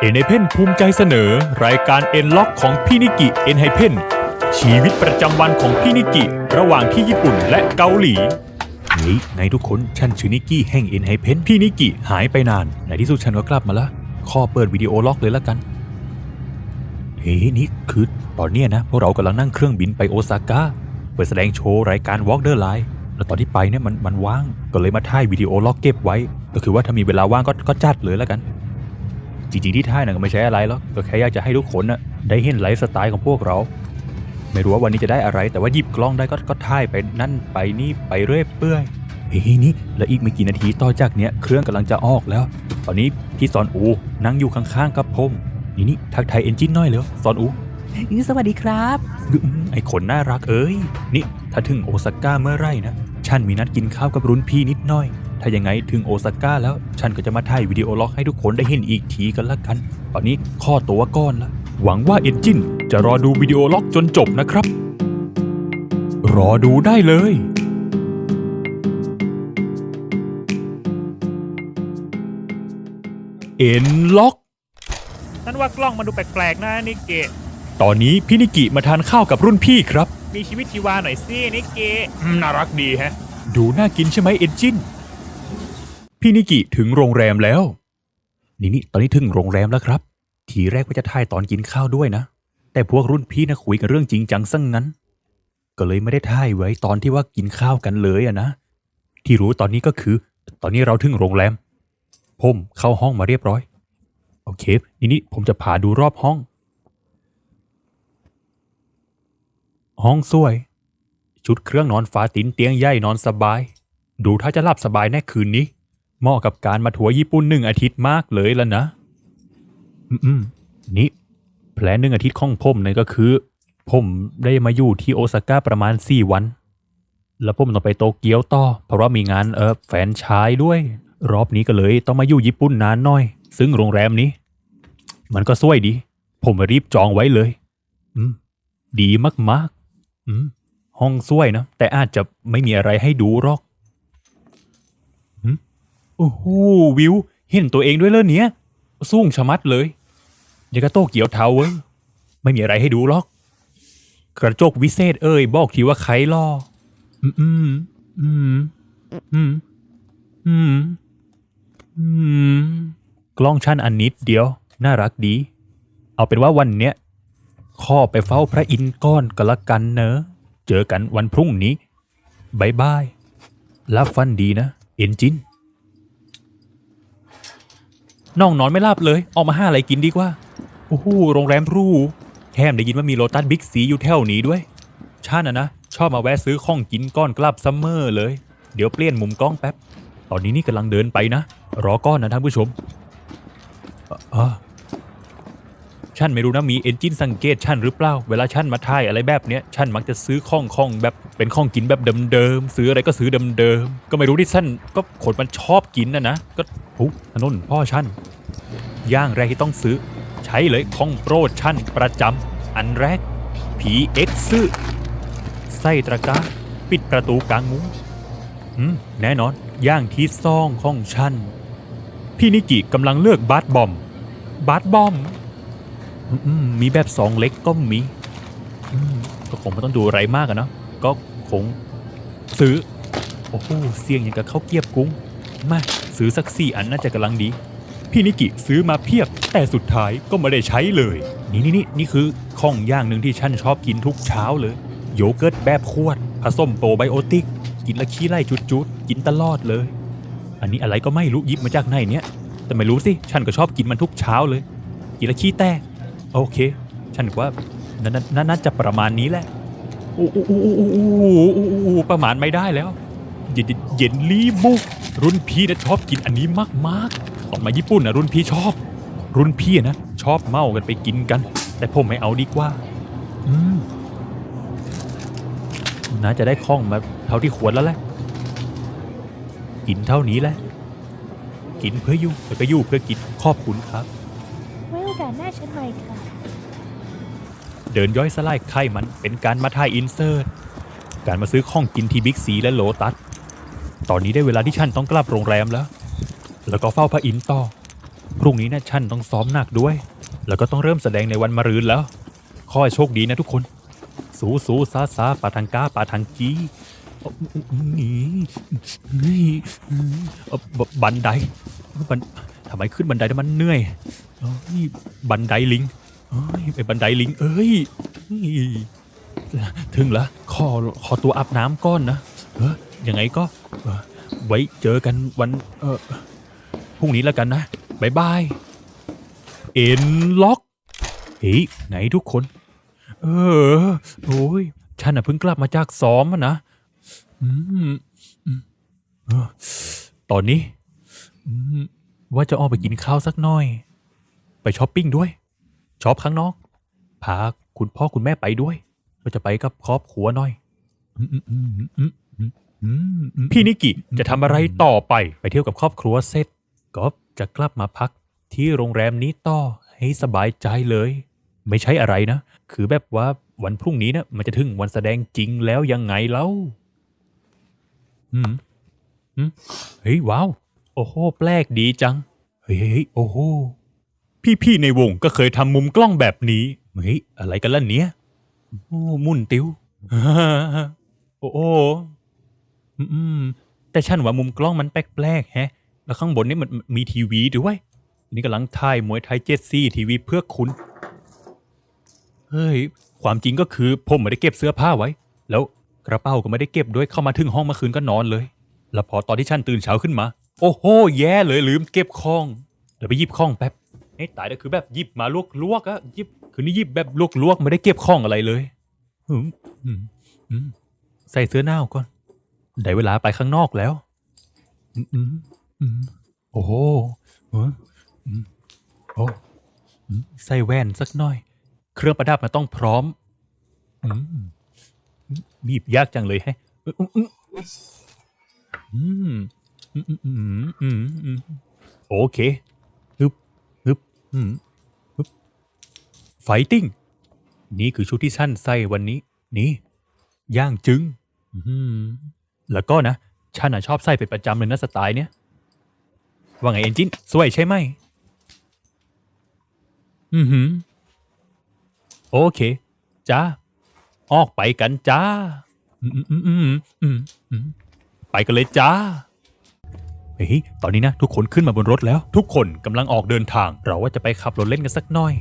เอ็นไฮเพนภูมิใจเสนอ รายการเอ็นล็อกของพี่นิกิเอ็นไฮเพนชีวิตประจำวันของพี่นิกิ ระหว่างที่ญี่ปุ่นและเกาหลีนี่ในทุกคนฉันชื่อนิกิแห่งเอ็นไฮเพนพี่นิกิหายไปนานในที่สุดฉันก็กลับมาล้วขอเปิดวิดีโอล็อกเลยละกันเฮ้ยนี่คือตอนเนี้ยนะพวกเรากำลังนั่งเครื่องบินไปโอซาก้าเปิดแสดงโชว์รายการ Walk the Line แล้วตอนที่ไปเนี่ยมันมันว่างก็เลยมาถ่ายวิดีโอล็อกเก็บไว้ ก็คือว่าถ้ามีเวลาว่างก็ก็จัดเลยแล้วกัน จริงๆที่ถ่ายน่ะก็ไม่ใช่อะไรหรอกก็แค่อยากจะให้ทุกคนน่ะได้เห็นไลฟ์สไตล์ของพวกเรา ไม่รู้ว่าวันนี้จะได้อะไร แต่ว่าหยิบกล้องได้ก็ก็ถ่ายไปนั่นไปนี่ไปเรื่อยเปื่อยเฮ้ยนี่แล้วอีกไม่กี่นาทีต่อจากเนี้ยเครื่องกำลังจะออกแล้ว ตอนนี้พี่สอนอูนั่งอยู่ข้างๆกับผมนี่นี่ทักทายเอนจินหน่อยเร็วสอนอูสวัสดีครับอืมไอคนน่ารักเอ้ย นี่ถ้าถึงโอซาก้าเมื่อไหร่นะ ฉันมีนัดกินข้าวกับรุ่นพี่นิดหน่อย ถ้ายังไงถึงโอซาก้าแล้ว ฉันก็จะมาถ่ายวิดีโอล็อกให้ทุกคนได้เห็นอีกทีกันละกัน ตอนนี้ข้อตัวก้อนละหวังว่าเอนจินจะรอดูวิดีโอล็อกจนจบนะครับ รอดูได้เลยเอ็นล็อกฉันว่ากล้องมันดูแปลกๆนะนิกเกะตอนนี้พี่นิกิมาทานข้าวกับรุ่นพี่ครับ มีชีวิตชีวาหน่อยสินิกเกะอืมน่ารักดีแฮะ ดูน่ากินใช่ไหมเอนจิน พี่นิกิถึงโรงแรมแล้ว นี่นี่ตอนนี้ถึงโรงแรมแล้วครับ ทีแรกว่าจะถ่ายตอนกินข้าวด้วยนะ แต่พวกรุ่นพี่นะคุยกันเรื่องจริงจังซะงงั้น ก็เลยไม่ได้ถ่ายไว้ตอนที่ว่ากินข้าวกันเลยอะนะ ที่รู้ตอนนี้ก็คือ ตอนนี้เราถึงโรงแรม ผมเข้าห้องมาเรียบร้อย โอเค นี่นี่ผมจะพาดูรอบห้อง ห้องสวย ชุดเครื่องนอนฟ้าตินเตียงใหญ่นอนสบาย ดูถ้าจะหลับสบายแน่คืนนี้ เหมาะกับการมาทัวร์ญี่ปุ่นหนึ่งอาทิตย์มากเลยแล้วนะ อืมๆนี่แผนหนึ่งอาทิตย์ของผมเนี่ยก็คือ ผมได้มาอยู่ที่โอซาก้าประมาณสี่วัน แล้วผมต้องไปโตเกียวต่อ เพราะว่ามีงานเออแฟนชายด้วย รอบนี้ก็เลยต้องมาอยู่ญี่ปุ่นนานหน่อย ซึ่งโรงแรมนี้ มันก็สวยดี ผมรีบจองไว้เลย อืม ดีมากๆ อืม ห้องสวยนะ แต่อาจจะไม่มีอะไรให้ดูหรอก โอ้โหวิว เห็นตัวเองด้วยเลยเนี่ยสูงชะมัดเลยยังกระโตเกียวเทาเว้ย ไม่มีอะไรให้ดูหรอก กระจกวิเศษเอ้ย บอกทีว่าใครล่อ อืมอืมอืมอืมอืมอืมกล้องชั้นอันนิดเดียว น่ารักดี เอาเป็นว่าวันเนี้ยข้อไปเฝ้าพระอินทร์ก้อนก็แล้วกันเนอะ เจอกันวันพรุ่งนี้บายบาย รับฟันดีนะ เอ็นจิน น้องนอนไม่หลับเลย ออกมาห้าอะไรกินดีกว่า โอ้โห โรงแรมรูแถมได้ยินว่ามีโลตัสบิ๊กซีอยู่แถวนี้ด้วยชาตินะนะ ชอบมาแวะซื้อของกินก้อนกลับซัมเมอร์เลย เดี๋ยวเปลี่ยนมุมกล้องแป๊บ ตอนนี้นี่กำลังเดินไปนะ รอก้อนนะท่านผู้ชมอ่ออ่า ฉันไม่รู้นะมีเอนจินสังเกตฉันหรือเปล่า เวลาฉันมาถ่ายอะไรแบบเนี้ยฉันมักจะซื้อข้องข้องแบบเป็นข้องกินแบบเดิมๆซื้ออะไรก็ซื้อเดิมๆก็ไม่รู้ที่ฉันก็คนมันชอบกินนะนะก็โอ้ถนนพ่อฉันย่างแรกที่ต้องซื้อ ใช้เลยของโปรดชั่นประจำอันแรก PX ซื้อใส่ตะก้าปิดประตูกลางมุ้งอืมแน่นอน ย่างที่ซองของฉัน พี่นิกิกำลังเลือกบาสบอม บาสบอม อืมมีแบบสองเล็กก็มีอืมก็คงไม่ต้องดูอะไรมากอะเนะก็คงซื้อ โอ้โหเสียงอย่างกับข้าวเกรียบกุ้ง มาซื้อสักสี่อันน่าจะกำลังดี พี่นิกิซื้อมาเพียบ แต่สุดท้ายก็ไม่ได้ใช้เลย นี่นี่นี่นี่คือข้องอย่างหนึ่งที่ฉันชอบกินทุกเช้าเลย โยเกิร์ตแบบขวด ผสมโปรไบโอติก กินและขี้ไล่จุดๆ กินตลอดเลย อันนี้อะไรก็ไม่รู้หยิบมาจากไหนเนี่ย แต่ไม่รู้สิ ฉันก็ชอบกินมันทุกเช้าเลย กินและขี้แตก โอเค ฉันว่าน่าจะประมาณนี้แหละโอ้โหประมาณไม่ได้แล้วเย็นลีบุกรุ่นพี่นะชอบกินอันนี้มากมากออกมาญี่ปุ่นนะรุ่นพี่ชอบ รุ่นพี่นะชอบเมากันไปกินกัน แต่ผมไม่เอาดีกว่า อืมน่าจะได้คล่องมาเท่าที่ควรแล้วแหละกินเท่านี้แหละ กินเพื่ออยู่แล้วก็อยู่เพื่อกินขอบคุณครับ ว้โอกาสหน้าฉันหม่ค่ะ เดินย่อยสลายไข่มันเป็นการมาถ่ายอินเสิร์ต การมาซื้อของกินที่บิ๊กซีและโลตัส ตอนนี้ได้เวลาที่ฉันต้องกลับโรงแรมแล้ว แล้วก็เฝ้าพระอินทร์ต่อ พรุ่งนี้นะฉันต้องซ้อมหนักด้วย แล้วก็ต้องเริ่มแสดงในวันมะรืนแล้ว ขอให้โชคดีนะทุกคน สูสูซาซาปาทังกาปาทังกีนี่นี่บบบันไดบัน ทำไมขึ้นบันไดแล้วมันเหนื่อยเอ้ยบันไดลิงเอ้ยไปบันไดลิง เอ้ยนี่ถึงแล้วขอขอตัวอาบน้ำก้อนนะเออยังไงก็เออไว้เจอกันวันเออพรุ่งนี้แล้วกันนะบายบาย เอ็นล็อกเฮ้ยไหนทุกคน เออโอ้ยฉันน่ะเพิ่งกลับมาจากซ้อมอะนะอืมอืมเออตอนนี้ อืม ว่าจะออกไปกินข้าวสักหน่อย ไปช้อปปิ้งด้วยช้อปข้างนอก พาคุณพ่อคุณแม่ไปด้วย เราจะไปกับครอบครัวหน่อยพี่นิกิจะทำอะไรต่อไปไปเที่ยวกับครอบครัวเสร็จก็จะกลับมาพักที่โรงแรมนี้ต่อให้สบายใจเลย ไม่ใช่อะไรนะ คือแบบว่าวันพรุ่งนี้นะมันจะถึงวันแสดงจริงแล้วยังไงเล่าอืมอืมเฮ้ยว้าว โอ้โห แปลกดีจังเฮ้ยเฮ้ย โอ้โห พี่ๆในวงก็เคยทำมุมกล้องแบบนี้ เฮ้ย อะไรกันล่ะเนี้ย โอ้มุนติวโอ้โหอืมอืมแต่ฉันว่ามุมกล้องมันแปลกๆแฮะ แล้วข้างบนนี่มันมีทีวีด้วย นี่กำลังถ่ายมวยไทยเจ็ดซี่ทีวีเพื่อคุณ เฮ้ย ความจริงก็คือผมไม่ได้เก็บเสื้อผ้าไว้ แล้วกระเป๋าก็ไม่ได้เก็บด้วยเข้ามาถึงห้องเมื่อคืนก็นอนเลย แล้วพอตอนที่ฉันตื่นเช้าขึ้นมา โอ้โห แย่เลยลืมเก็บของ เดี๋ยวไปหยิบของแป๊บเอ้ตายแล้วคือแบบหยิบมาลวกลวกอะหยิบคือนี่หยิบแบบลวกลวกไม่ได้เก็บของอะไรเลยอืมอืมอืมใส่เสื้อหน้าวก่อนได้เวลาไปข้างนอกแล้วอืมอืมอืมโอ้โหเอออืมโอ้อืมใส่แว่นสักหน่อย เครื่องประดับมันต้องพร้อมอืมบีบยากจังเลยแฮะอืมอืมอืม โอเคฮึบฮึบอืมฮึบไฟติ้ง นี่คือชุดที่ฉันใส่วันนี้ นี่ ย่างจึงแล้วก็นะ ฉันน่ะชอบใส่เป็นประจำเลยนะสไตล์เนี้ย ว่าไงเอนจินสวยใช่ไหม อือหือ โอเค จ้า ออกไปกันจ้า อืมอืมอืมอืมไปกันเลยจ้า เฮ้ยตอนนี้นะ ทุกคนขึ้นมาบนรถแล้ว ทุกคนกำลังออกเดินทาง เราว่าจะไปขับรถเล่นกันสักหน่อย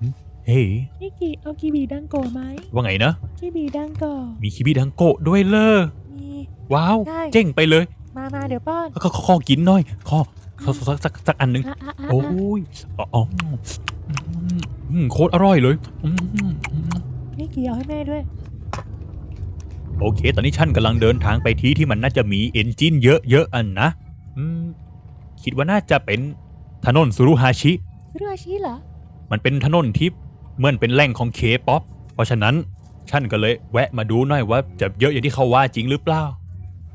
อืมเฮ้ยนิกกี้เอากีบีดังโกไหมว่าไงนะ กีบีดังโกมีคิบิดังโกะด้วยเลอมี ว้าว ได้ เจ๋งไปเลยมามาเดี๋ยวป้อนขอขอขอกินหน่อยขอขอสักสักสักอันหนึ่ง อะอะอะโอ้อะยอ๋ออืมโคตรอร่อยเลยอืมอืมนิกกี้เอาให้แม่ด้วย โอเค ตอนนี้ฉันกำลังเดินทางไปที่ที่มันน่าจะมีเอนจินเยอะๆอันนะ อืมคิดว่าน่าจะเป็นถนนสุรุฮาชิ เรืออาชีเหรอ มันเป็นถนนที่เหมือนเป็นแหล่งของเคป๊อป เพราะฉะนั้นฉันก็เลยแวะมาดูหน่อยว่าจะเยอะอย่างที่เขาว่าจริงหรือเปล่า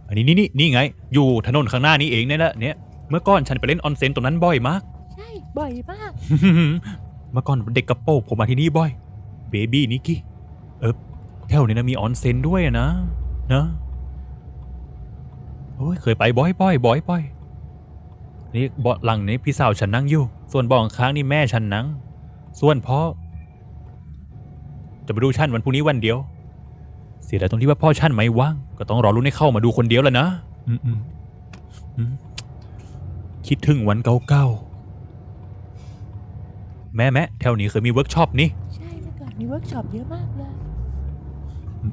อันนี้นี่นี่นี่ไง อยู่ถนนข้างหน้านี้เองเนี่ยแหละเนี่ย เมื่อก่อนฉันไปเล่นออนเซ็นตรงนั้นบ่อยมาก ใช่ บ่อยมาก เมื่อก่อนเด็กกระโปรงผมมาที่นี่บ่อย เบบี้นิกกี้ เออแถวนี้นะมีออนเซ็นด้วยอะนะ นะ โอ้ยเคยไปบ่อยบ่อยบ่อยบ่อย นี่เบาะหลังนี้พี่สาวฉันนั่งอยู่ ส่วนเบาะข้างนี่แม่ฉันนั่ง ส่วนพ่อ จะไปดูฉันวันพรุ่งนี้วันเดียว เสียดายตรงที่ว่าพ่อฉันไม่ว่าง ก็ต้องรอรุ่นให้เข้ามาดูคนเดียวแล้วนะอืมอืมอืมคิดถึงวันเก่าๆแม่แม่แถวนี้เคยมีเวิร์กช็อปนี่ใช่เมื่อก่อนมีเวิร์กช็อปเยอะมากเลย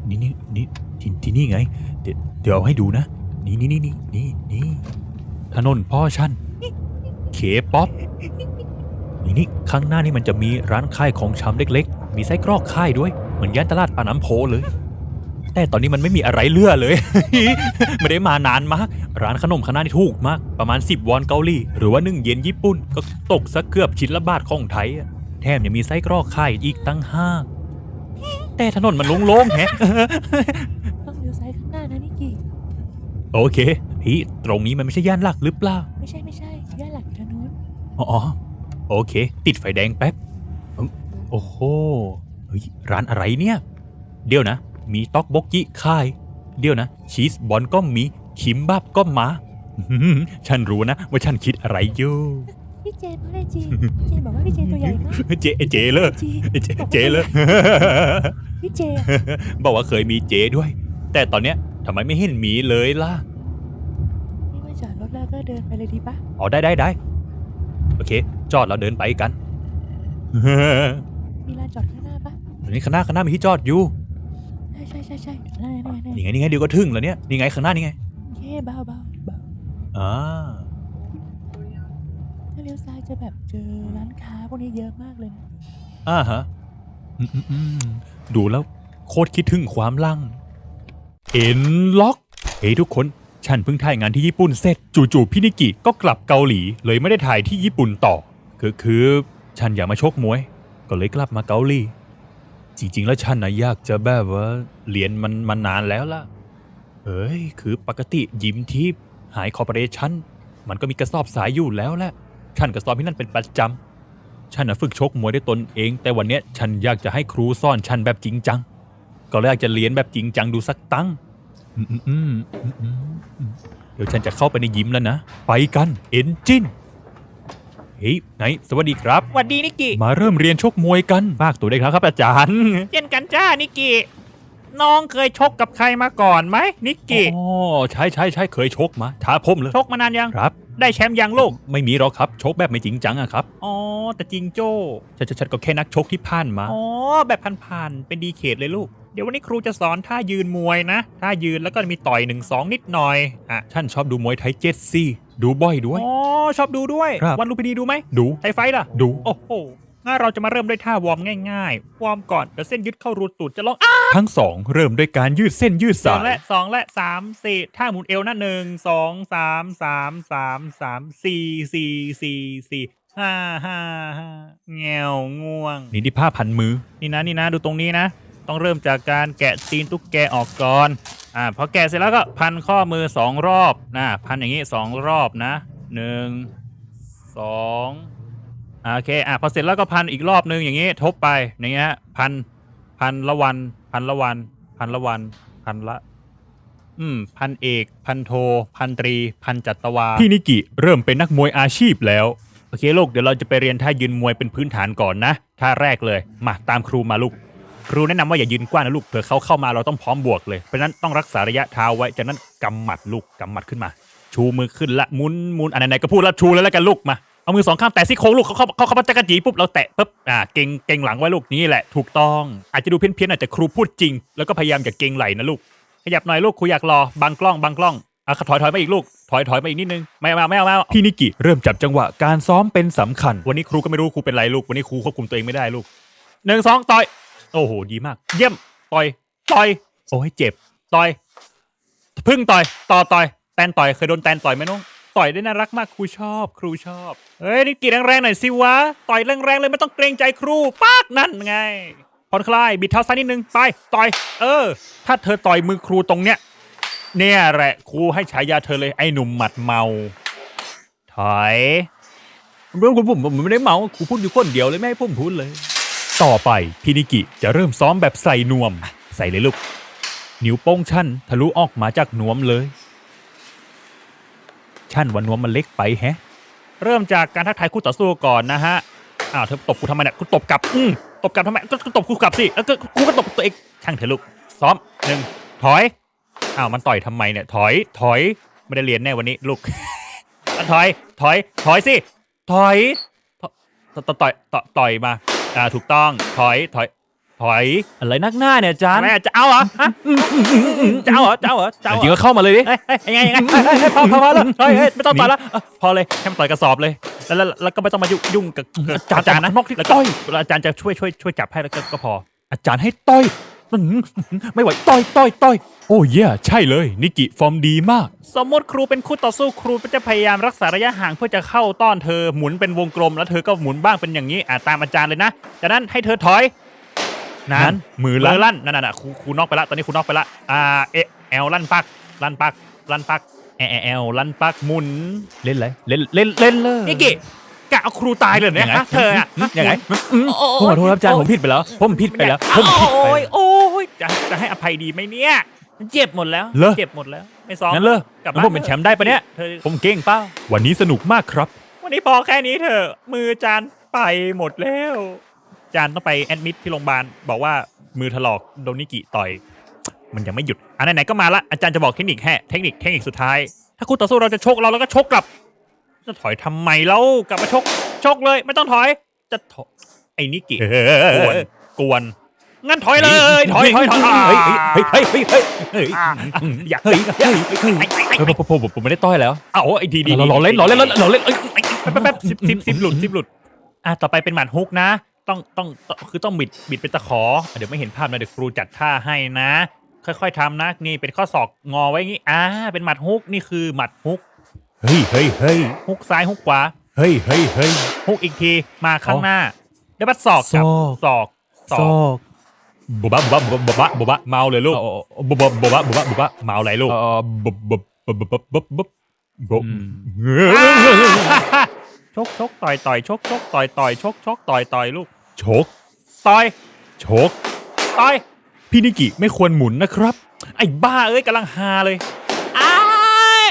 นี่นี่นี่ที่ที่นี่ไง เดี๋ยวเดี๋ยวเอาให้ดูนะ นี่นี่นี่นี่นี่นี่ถนนพ่อฉัน เคป๊อปนี่นี่ข้างหน้านี่มันจะมีร้านขายของชำเล็ก ๆ มีไส้กรอกค่ายด้วย เหมือนย่านตลาดปากน้ำโพเลย แต่ตอนนี้มันไม่มีอะไรเหลือเลย ไม่ได้มานานมาก ร้านขนมข้างหน้านี่ถูกมาก ประมาณ 10 วอนเกาหลีหรือว่าหนึ่งเยนญี่ปุ่น ก็ตกสักเกือบชิ้นละบาทของไทยอะแถมยังมีไส้กรอกค่ายอีกตั้งห้าแต่ถนนมันโล่งๆแฮะต้องเลี้ยวซ้ายข้างหน้านะนิกกี้โอเคพี่ตรงนี้มันไม่ใช่ย่านหลักหรือเปล่า ไม่ใช่ อ๋ออ๋อ โอเค ติดไฟแดงแป๊บเอ้าโอ้โห เฮ้ย ร้านอะไรเนี่ย เดี๋ยวนะ มีต๊อกบกกี้ค่าย เดี๋ยวนะ ชีสบอลก็มี คิมบับก็มาอื้อหือฉันรู้นะ ว่าฉันคิดอะไรอยู่ พี่เจพูดได้จริงพี่เจบอกว่าพี่เจตัวใหญ่มากเจเจเลยจริงเจเจเลยพี่เจ บอกว่าเคยมีเจด้วย แต่ตอนเนี้ยทำไมไม่เห็นมีเลยล่ะ นี่มาจอดรถแล้วก็เดินไปเลยดีปะอ๋อได้ได้ได้โอเค จอดแล้วเดินไปกันมีลานจอดข้างหน้าปะอันนี้ข้างหน้าข้างหน้ามีที่จอดอยู่ ใช่ใช่ใช่ใช่นั่นนั่นนั่นนี่ไงนี่ไงเดี๋ยวก็ถึงแล้วเนี่ยนี่ไงข้างหน้านี่ไงเย่เบาเบาเบาอ่าถ้าเลี้ยวซ้ายจะแบบเจอร้านค้าพวกนี้เยอะมากเลยนะอ่าฮะอืมอืมอืมดูแล้วโคตรคิดถึงความลังเอ็นล็อกเฮ้ยทุกคน ฉันเพิ่งถ่ายงานที่ญี่ปุ่นเสร็จจู่ๆพี่นิกิก็กลับเกาหลี เลยไม่ได้ถ่ายที่ญี่ปุ่นต่อ คือคือฉันอยากมาชกมวย ก็เลยกลับมาเกาหลี จริงๆ แล้วฉันนะอยากจะแบบว่าเรียนมันมานานแล้วล่ะ เอ้ยคือปกติยิมที่หายคอร์ปอเรชั่นมันก็มีกระสอบสายอยู่แล้วแหละ ฉันก็ซ้อมที่นั่นเป็นประจำ ฉันนะฝึกชกมวยด้วยตนเอง แต่วันเนี้ยฉันอยากจะให้ครูสอนฉันแบบจริงจัง ก็เลยอยากจะเรียนแบบจริงจังดูสักตั้ง อืมอืมอืมอืมอืมอืมเดี๋ยวฉันจะเข้าไปในยิมแล้วนะ ไปกันเอนจินเฮ้ยไหนสวัสดีครับ หวัดดีนิกกี้มาเริ่มเรียนชกมวยกันฝากตัวได้ครับอาจารย์เช่นกันจ้านิกกี้น้องเคยชกกับใครมาก่อนไหมนิกกี้อ๋อใช่ใช่ใช่เคยชกมาท้าผมเลยชกมานานยังครับ ได้แชมป์ยังลูกไม่มีหรอกครับ ชกแบบไม่จริงจังอะครับอ๋อแต่จริงโจ้ฉันฉันฉันก็แค่นักชกที่ผ่านมาอ๋อแบบผ่านๆเป็นดีเคทเลยลูก เดี๋ยววันนี้ครูจะสอนท่ายืนมวยนะท่ายืนแล้วก็มีต่อยหนึ่งสองนิดหน่อยอะฉันชอบดูมวยไทยเจ็ดซี่ดูบ่อยด้วย อ๋อชอบดูด้วย ครับ วันลุมพินีดูไหมดู ไทยไฟท์ล่ะ ดู โอ้โหงั้นเราจะมาเริ่มด้วยท่าวอร์มง่ายๆ วอร์มก่อนเดี๋ยวเส้นยึดเข้ารูตูดจะลองอะทั้งสองเริ่มด้วยการยืดเส้นยืดสอสางยและสองและสามสี่ท่าหมุนเอวนะหนึ่งสองสามสามสามสามสี่สี่สี่สี่ห้าห้าห้าแงวง่วง นี่ที่ผ้าพันมือ นี่นะนี่นะดูตรงนี้นะ ต้องเริ่มจากการแกะตีนตุ๊กแกออกก่อนอ่าพอแกะเสร็จแล้วก็พันข้อมือสองรอบนะพันอย่างนี้สองรอบนะหนึ่งสองอ่าโอเคอะพอเสร็จแล้วก็พันอีกรอบนึงอย่างนี้ทบไปอย่างเงี้ยพันพันละวันพันละวันพันละวันพันละอืมพันเอก พันโท พันตรี พันจัตวา พี่นิกิเริ่มเป็นนักมวยอาชีพแล้ว โอเคลูกเดี๋ยวเราจะไปเรียนท่ายืนมวยเป็นพื้นฐานก่อนนะท่าแรกเลย มาตามครูมาลูก ครูแนะนำว่าอย่ายืนกว้างนะลูกเผื่อเขาเข้ามาเราต้องพร้อมบวกเลยเพราะนั้นต้องรักษาระยะเท้าไว้จากนั้นกำหมัดลูกกำหมัดขึ้นมา ชูมือขึ้นละหมุนหมุนอันไหนๆก็พูดแล้วชูเลยแล้วกันลูกมาเอามือสองข้างแตะซี่โครงลูกเขาเข้าเขาเข้ามาจักรจีปุ๊บเราแตะปุ๊บอ่าเก่งเก่งหลังไว้ลูกนี่แหละถูกต้องอาจจะดูเพี้ยนเพี้ยนๆหน่อยแต่ครูพูดจริง แล้วก็พยายามอย่าเก่งไหลนะลูกขยับหน่อยลูกครูอยากรอบังกล้องบังกล้องอะถอยถอยมาอีกลูกถอยถอยมาอีกนิดนึงไม่เอาไม่เอาไม่เอาพี่นิกิเริ่มจับจังหวะการซ้อมเป็นสำคัญ วันนี้ครูก็ไม่รู้ครูเป็นไรลูกวันนี้ครูควบคุมตัวเองไม่ได้ลูกหนึ่งสองต่อย โอ้โห ดีมาก เยี่ยม ต่อย ต่อย โอ้ยเจ็บ ต่อย พึ่งต่อย ต่อต่อย แตนต่อย เคยโดนแตนต่อยไหมน้อง ต่อยได้น่ารักมาก ครูชอบ ครูชอบ เฮ้ยนี่กรีดแรงๆหน่อยสิวะ ต่อยแรงๆเลยไม่ต้องเกรงใจครูปากนั่นไง ผ่อนคลาย บิดเท้าซ้ายนิดนึง ไป ต่อย เออ ถ้าเธอต่อยมือครูตรงเนี้ย เนี่ยแหละ ครูให้ฉายาเธอเลย ไอ้หนุ่มหมัดเมา ถอยเรื่องคุณผมผมไม่ได้เมา ครูพูดอยู่คนเดียวเลยไม่ให้ผมพูดเลย ต่อไปพี่นิกิจะเริ่มซ้อมแบบใส่นวม ใส่เลยลูก นิ้วโป้งชั่นทะลุออกมาจากนวมเลย ชั่นวันนวมมันเล็กไปแฮะ เริ่มจากการทักทายคู่ต่อสู้ก่อนนะฮะอ้าวเธอตบกูทำไมเนี่ยกูตบกลับ อืมตบกลับทำไมก็ตบกูกลับสิแล้วก็กูก็ตบตัวเองช่างเถอะลูก ซ้อมหนึ่งถอยอ้าวมันต่อยทำไมเนี่ย ถอยถอยไม่ได้เรียนแน่วันนี้ลูกถอย ถอย ถอยสิ ถอย ต่อย ต่อยต่อยมา อ่าถูกต้องถอยถอย ถอยอะไรนักหน้าเนี่ยอาจารย์แม่จะเอาเหรอฮะจะเอาเหรอจะเอาเหรอจะเอาจเหรริงอก็เข้ามาเลยดิ เฮ้ยเฮ้ยยังไงยังไงเฮ้ยเฮ้ยเฮ้ยพอพอพอแล้วเฮ้ยเฮ้ยไม่ต้องต่อยแล้วเออพอเลยแค่มาต่อยกระสอบเลย แล้วแล้วแล้วก็ไม่ต้องมายุ่งยุ่งกับกับอาจารย์นะนอกที่แล้วก็ต่อย แล้วอาจารย์จะช่วยช่วยช่วยจับให้แล้วก็ก็พอ อาจารย์ให้ต่อย อื้อหือไม่ไหวต่อยต่อยต่อยโอ้เย่ใช่เลย นิกิฟอร์มดีมาก สมมติครูเป็นคู่ต่อสู้ครูก็จะพยายามรักษาระยะห่างเพื่อจะเข้าต้อนเธอหมุนเป็นวงกลมแล้วเธอก็หมุนบ้างเป็นอย่างนี้อ่าตามอาจารย์เลยนะจากนั้นให้เธอถอยนั้นั้นนมือเลลั่น ลั่นนั่นน่ะครูครูนอกไปละตอนนี้ครูนอกไปละอ่าเอะแอลลั่นปักลั่นปักลั่นปักแอลแอลลั่นปักหมุนเล่นอะไรเล่นเล่นเล่นเลยนี่กิกะเอาครูตายเลยเนี่ยยังไงฮะเธออะ ยังไงอืมผมขอโทษครับอาจารย์ผมผิดไปแล้ว ผมผิดไปแล้วผมผิดไปโอ้ยแล้วโอ้ย จะจะให้อภัยดีไหมเนี่ยเจ็บหมดแล้วเหรอ เจ็บหมดแล้ว ไม่ซ้อมงั้นเลยกลับงั้นผมเป็นแชมป์ได้ปะเนี่ย เธอผมเก่งเป้า วันนี้สนุกมากครับ วันนี้พอแค่นี้เถอะมือจานไปหมดแล้ว จานต้องไปแอดมิดที่โรงพยาบาลบอกว่ามือถลอกโดนนิกิต่อย มันยังไม่หยุดอันไหนๆก็มาละอาจารย์จะบอกเทคนิคแห่เทคนิคเทคนิคสุดท้าย ถ้าคู่ต่อสู้เราจะชกเราแล้วก็ชกกลับ จะถอยทำไมแล้วกลับมาชกชกเลย ไม่ต้องถอย จะถอยไอ้นิกิกวนกวน งั้นถอยเลย ถอยถอยถอยเฮ้ยเฮ้ยเฮ้ยเฮ้ยเฮ้ยเฮ้ยอะอยากเฮ้ยเฮ้ยเฮ้ยเฮ้ยผมผมผมผมไม่ได้ต้อยแล้ว เอาไอ้ดีดีเราเราเล่นเราเล่นเราเล่นเอ้ยแป๊บแป๊บแป๊บสิบสิบสิบหลุดสิบหลุดอะต่อไปเป็นหมัดฮุกนะต้องต้องต้องคือต้องบิดบิดเป็นตะขอ เดี๋ยวไม่เห็นภาพนะเดี๋ยวครูจัดท่าให้นะ ค่อยๆทำนะนี่เป็นข้อศอกงอไว้อย่างงี้อ่าเป็นหมัดฮุกนี่คือหมัดฮุกเฮ้ยเฮ้ยเฮ้ยฮุกซ้ายฮุกขวาเฮ้ยเฮ้ยเฮ้ยฮุกอีกทีมาข้างหน้าเดี๋ยวบัดศอกกับศอกศอกศซอกอก บุบะบุบะบุบะบุบะบุบะเมาเลยลูกบุบะบุบะบุบะบุบะเมาอะไรลูกเอ่อบุบบุบบุบบุบบุบบุบบุบชกชกต่อยต่อยชกชกต่อยต่อยชกชกต่อยต่อยลูกชกต่อยชกต่อยพี่นิกิไม่ควรหมุนนะครับ ไอ้บ้าเอ้ยกำลังฮาเลยอ้าย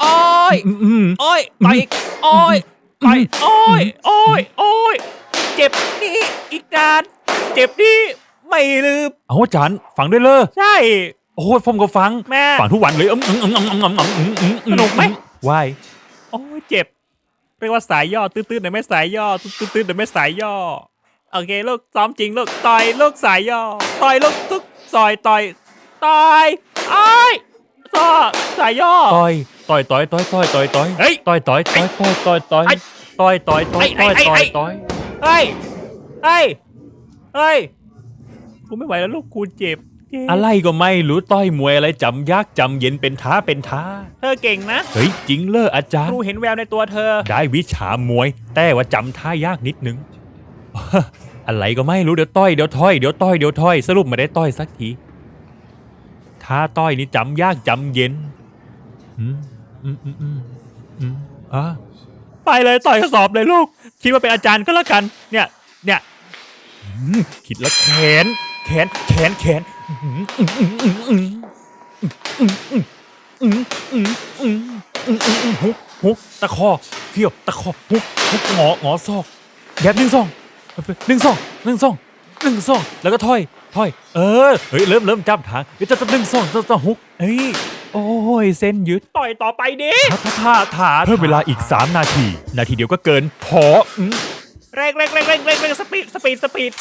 โอ้ยอืมอืมโอ้ยต่อยอีกโอ้ยต่อยโอ้ยโอ้ยโอ้ยเจ็บนี่อีกนาน เจ็บนี่ไม่ลืม เอาอาจารย์ฟังด้วยเลยใช่ โอ้ยผมก็ฟัง แม่ ฟังทุกวันเลยอืมอืมอืมอืมอืมอืมมสนุกไหม วายโอ้เจ็บ เรียกว่าสายย่อตื้อๆหน่อยไม่สายย่อตื้อๆหน่อยไม่สายย่อ โอเคลูกซ้อมจริงลูกต่อยลูกสายย่อต่อยลูกทุกซอยต่อยต่อยไอ้ายซอสายย่อ ต่อยต่อยต่อยต่อยต่อยต่อยต่อยเฮ้ยต่อยต่อยต่อยต่อยต่อยต่อยไอ้ต่อยต่อยต่อยต่อยไอ้ไอ้ไอ้ ต่อยเฮ้ยเฮ้ย เฮ้ย กูไม่ไหวแล้วลูกกูเจ็บเจ็บอะไรก็ไม่รู้ต่อยมวยอะไรจำยากจำเย็นเป็นท้าเป็นท้า เธอเก่งนะ เฮ้ยจริงเลออาจารคย์รูเห็นแววในตัวเธอ ได้วิชามวย แต่ว่าจำท่ายากนิดนึง อะไรก็ไม่รู้เดี๋ยวต่อยเดี๋ยวถอยเดี๋ยวต่อยเดี๋ยวถอยสรุปไม่ได้ต่อยสักทีท่าต่อยนี่จำยากจำเย็นอืมอืมอืมอืมอืมอะไปเลยต่อยกระสอบเลยลูก คิดว่าเป็นอาจารย์ก็แล้วกัน เนี่ย เนี่ยอืม คิดแล้วแขนแขนแขนแขนหุกหุกตะคอเขี้ยวตะคอหุกหุกงองอซอกยัดหนึ่งซองหนึ่งซองหนึ่งซองหนึ่งซองแล้วก็ถอยถอยเออเฮ้ยเริ่มเริ่มจับทางเดี๋ยวจะจะหนึ่งซองจะจะหุกเฮ้ยโอ้ยเส้นยึดต่อยต่อไปดิท่าท่าท่าเพิ่มเวลาอีก 3 นาที นาทีเดียวก็เกินพอ เร่งเร่งเร่งเร่งเร่งเร่งสปีดสปีดสปีด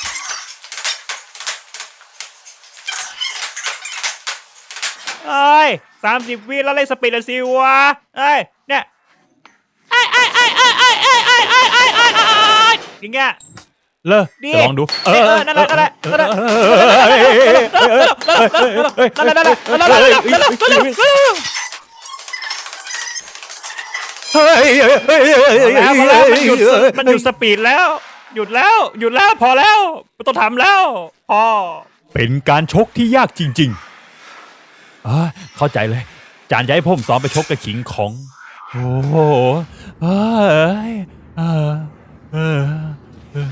เอ้ยสามสิบวิแล้วเร่งสปีดเลยสิวะเอ้ยเนี่ยไอ้ไอ้ไอ้ไอ้ไอ้ไอ้ไอ้ไอ้ไอ้ไอ้ไอ้อย่างเงี้ยเลอดีจะลองดูเออเออนั่นแหละนั่นแหละนั่นแหละนั่นแหละนั่นแหละนั่นแหละนั่นแหละ นั่นแหละนั่นแหละนั่นแหละแล้วพอแล้วมันหยุดมันหยุดสปีดแล้ว หยุดแล้ว หยุดแล้วพอแล้วไม่ต้องทำแล้วพอเป็นการชกที่ยากจริงๆอ่าเข้าใจเลย จานจะให้ผมซ้อมไปชกกับขิงของ โอ้โหเอ้ยเออเออเออ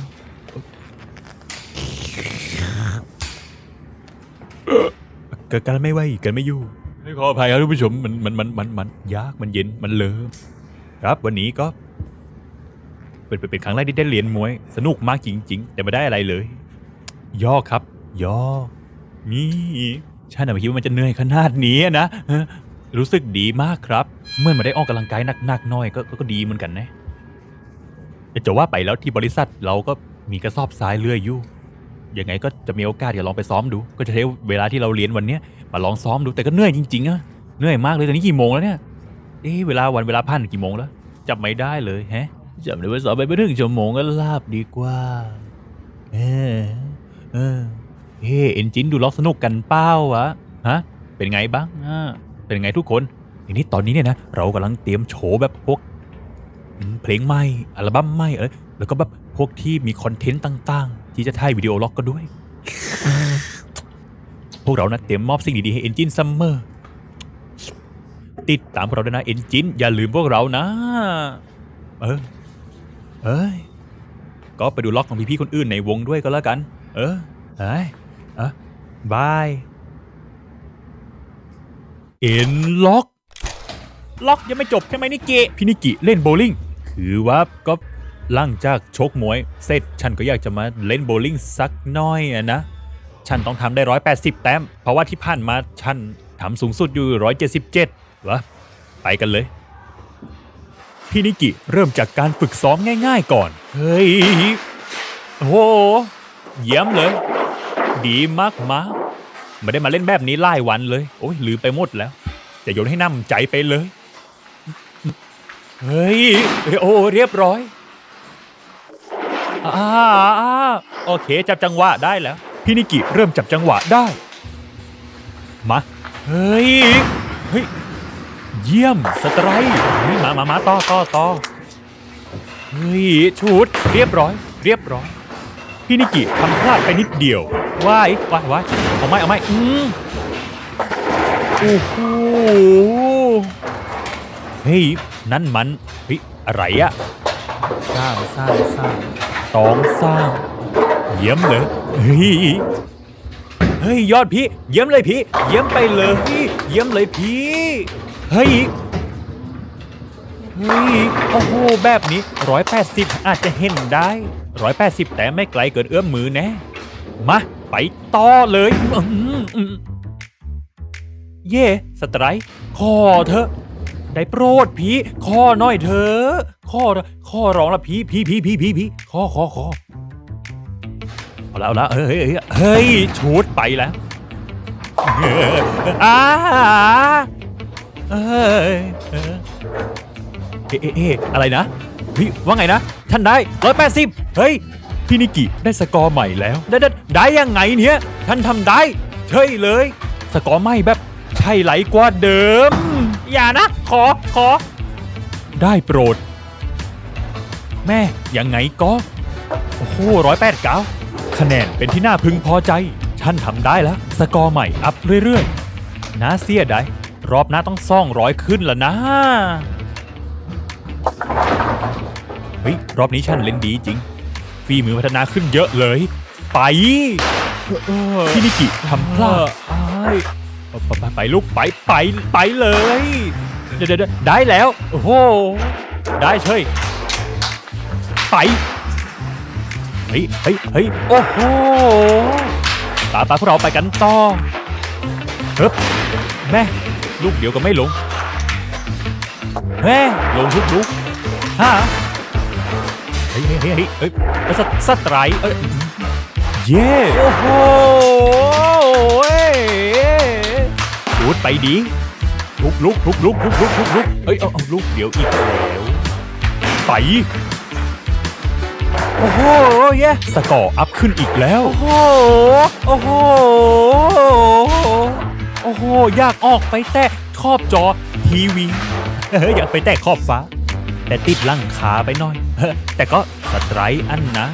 เกิดกันไม่ไหวกันไม่อยู่ไม่ขออภัยครับท่านผู้ชมมันมันมันมันมันยากมันเย็นมันเลิม ครับวันนี้ก็เป็นเป็นเป็นครั้งแรกที่ได้เรียนมวย สนุกมากจริง ๆ แต่ไม่ได้อะไรเลย ย่อครับ ย่อ นี่ฉันน่ะไม่คิดว่ามันจะเหนื่อยขนาดนี้นะรู้สึกดีมากครับ เมื่อมาได้ออกกำลังกายหนักๆน่อยก็ก็ก็ดีเหมือนกันนะแต่จะว่าไปแล้วที่บริษัทเราก็มีกระสอบทรายเรื่อยอยู่ยังไงก็จะมีโอกาสจะลองไปซ้อมดู ก็จะใช้เวลาที่เราเรียนวันเนี้ยมาลองซ้อมดูแต่ก็เหนื่อยจริงๆอะเหนื่อยมากเลยตอนนี้กี่โมงแล้วเนี่ย เอ๊ะเวลาวันเวลาพันกี่โมงแล้วจำไม่ได้เลยแฮะจำได้ว่าซ้อมไปไม่ถึงชั่วโมงก็ลาบดีกว่า เออเออเฮ้เอ็นจินดูล็อกสนุกกันเป้าวะฮะ เป็นไงบ้างอ่าเป็นไงทุกคนทีนี้ตอนนี้เนี่ยนะเรากำลังเตรียมโชว์แบบพวกเพลงใหม่อัลบั้มใหม่เอ้ยแล้วก็แบบพวกที่มีคอนเทนต์ต่างๆ ที่จะถ่ายวิดีโอล็อกก็ด้วย พวกเรานะเตรียมมอบสิ่งดีๆให้เอนจินซัมเมอร์ ติดตามพวกเราด้วยนะเอนจินอย่าลืมพวกเรานะ เออเอ้ยก็ไปดูล็อกของพี่ๆคนอื่นในวงด้วยก็แล้วกัน เออเอ้ยอะบายเอ็นล็อก ล็อกยังไม่จบใช่ไหมนิกิพี่นิกิเล่นโบว์ลิ่งถือว่าก็หลังจากชกมวย เสร็จฉันก็อยากจะมาเล่นโบว์ลิ่งสักหน้อยอะนะฉันต้องทำได้ 180 แต้ม เพราะว่าที่ผ่านมาฉันทำสูงสุดอยู่ 177 วะไปกันเลย พี่นิกิเริ่มจากการฝึกซ้อมง่าย ๆก่อน เฮ้ย โอ้โหเยี่ยมเลย ดีมากมาไม่ได้มาเล่นแบบนี้ไล่วันเลย โอ้ยลืมไปหมดแล้ว จะโยนให้น้ำใจไปเลย เฮ้ย โอ้ เรียบร้อยอ่าโอเค จับจังหวะได้แล้ว พี่นิกิเริ่มจับจังหวะได้ มา เฮ้ย เฮ้ย เยี่ยมสไตรค์เฮ้ยมามามาต่อต่อต่อเฮ้ยชุดเรียบร้อย เรียบร้อย พี่นิกิทำพลาดไปนิดเดียวว้ายว้ายว้ายเอาไม่เอาไม่อืมโอ้โหเฮ้ยนั่นมันเฮ้ยอะไรอะสร้างสร้างสร้างตองสร้าง เยี่ยมเลยเฮ้ยเฮ้ยยอดพี่ เยี่ยมเลยพี่ เยี่ยมไปเลย เยี่ยมเลยพี่ เฮ้ยเฮ้ยโอ้โหแบบนี้ร้อยแปดสิบอาจจะเห็นได้ร้อยแปดสิบแต่ไม่ไกลเกินเอื้อมมือแน่มาไปต่อเลยเย่สไตร์ขอเถอะ ได้โปรดพี่ขอหน่อยเถอะขอขอร้องละพี่พี่พี่พี่พี่พี่ขอขอขอเอาละเอาละเฮ้ยเฮ้ยเฮ้ยชูดไปแล้วอออ้า เอ้ยเออเอ๊ะเอ๊ะเอ๊ะอะไรนะเฮ้ยว่าไงนะ ท่านได้ร้อยแปดสิบเฮ้ย พี่นิกิได้สกอร์ใหม่แล้ว ได้ได้ได้ยังไงเนี่ย ท่านทำได้เฉยเลย สกอร์ใหม่แบบใช่ไหลกว่าเดิม อย่านะ ขอขอ ได้โปรด แม่ยังไงก็ โอ้โหร้อยแปดเก้าคะแนนเป็นที่น่าพึงพอใจฉันทำได้แล้ว สกอร์ใหม่อัพเรื่อยๆน่าเสียดาย รอบหน้าต้องซ่องร้อยขึ้นแล้วนะ เฮ้ย รอบนี้ฉันเล่นดีจริง ฝีมือพัฒนาขึ้นเยอะเลย ไปพี่นิกิทำพลาดไปไปไปลูกไปไปไปเลยเดี๋ยวเดี๋ยวเดี๋ยวได้แล้ว โอ้โห ได้เฉยไปเฮ้ยเฮ้ยเฮ้ยโอ้โหตามไปพวกเราไปกันต่อเฮ้ยแม่ ลูกเดียวก็ไม่ลงแม่ลงทุกลูกฮะเฮ้ยเฮ้ยเฮ้ยเฮ้ยเอ้ยสสไตรค์เอ้ยเย่โอ้โหเอ้ยดูดไปดีทุกลุกทุกลุกทุกลุกทุกลุกเอ้ยเอาเอาลุกเดี๋ยวอีกแล้วไปโอ้โหเย่สกอร์อัพขึ้นอีกแล้ว โอ้โห โอ้โห โอ้โห อยากออกไปแตะขอบจอทีวีอยากไปแตะขอบฟ้า แต่ติดลังคาไปหน่อย แต่ก็สไตร์อันนะ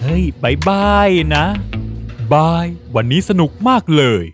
เฮ้ยบายบายนะ บาย วันนี้สนุกมากเลย